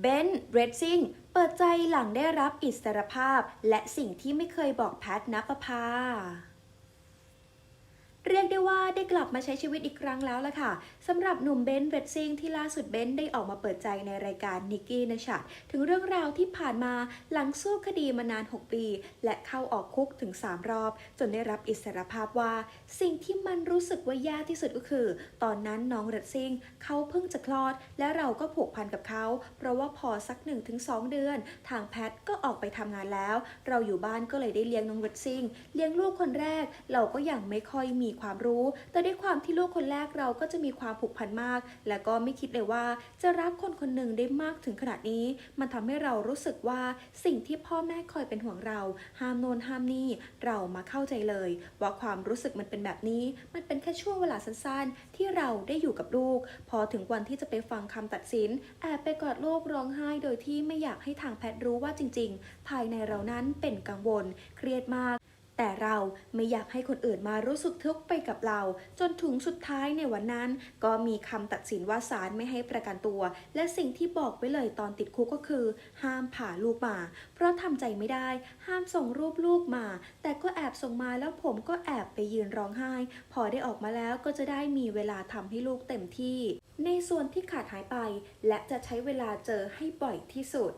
เบนเรดซิงเปิดใจหลังได้รับอิสรภาพ และสิ่งที่ไม่เคยบอกแพทนปภาเรียกได้ว่า ได้กลับมาใช้ชีวิตอีกครั้งแล้วล่ะค่ะสำหรับหนุ่มเบนซ์เรดซิงที่ล่าสุดเบนซ์ได้ออกมาเปิดใจในรายการนิกกี้นะชะถึงเรื่องราวที่ผ่านมาหลังสู้คดีมานาน 6 ปี และเข้าออกคุกถึง 3 รอบ จนได้รับอิสรภาพว่า สิ่งที่มันรู้สึกว่ายากที่สุดก็คือ ตอนนั้นน้องเรดซิงเขาเพิ่งจะคลอด และเราก็ผูกพันกับเขา เพราะว่าพอสัก 1-2 เดือน ทางแพทก็ออกไปทำงานแล้ว เราอยู่บ้านก็เลยได้เลี้ยงน้องเรดซิงเลี้ยงลูกคนแรกเราก็ยังไม่ค่อยมีความรู้แต่ด้วยความที่ลูกคนแรกเราก็จะมีความผูกพันมาก และก็ไม่คิดเลยว่าจะรักคนคนหนึ่งได้มากถึงขนาดนี้ มันทำให้เรารู้สึกว่าสิ่งที่พ่อแม่คอยเป็นห่วงเรา ห้ามโนนห้ามนี่เรามาเข้าใจเลย ว่าความรู้สึกมันเป็นแบบนี้ มันเป็นแค่ช่วงเวลาสั้นๆ ที่เราได้อยู่กับลูก พอถึงวันที่จะไปฟังคำตัดสิน แอบไปกอดลูกร้องไห้โดยที่ไม่อยากให้ทางแพทย์รู้ว่าจริง ๆ ภายในเรานั้นเป็นกังวล เครียดมาก แต่เราไม่อยากให้คนอื่นมารู้สึกทุกข์ไปกับเรา จนถึงสุดท้ายในวันนั้น ก็มีคำตัดสินว่าศาลไม่ให้ประกันตัว และสิ่งที่บอกไว้เลยตอนติดคุกก็คือ ห้ามผ่าลูกมา เพราะทำใจไม่ได้ ห้ามส่งรูปลูกมา แต่ก็แอบส่งมาแล้วผมก็แอบไปยืนร้องไห้ พอได้ออกมาแล้วก็จะได้มีเวลาทำให้ลูกเต็มที่ ในส่วนที่ขาดหายไป และจะใช้เวลาเจอให้บ่อยที่สุด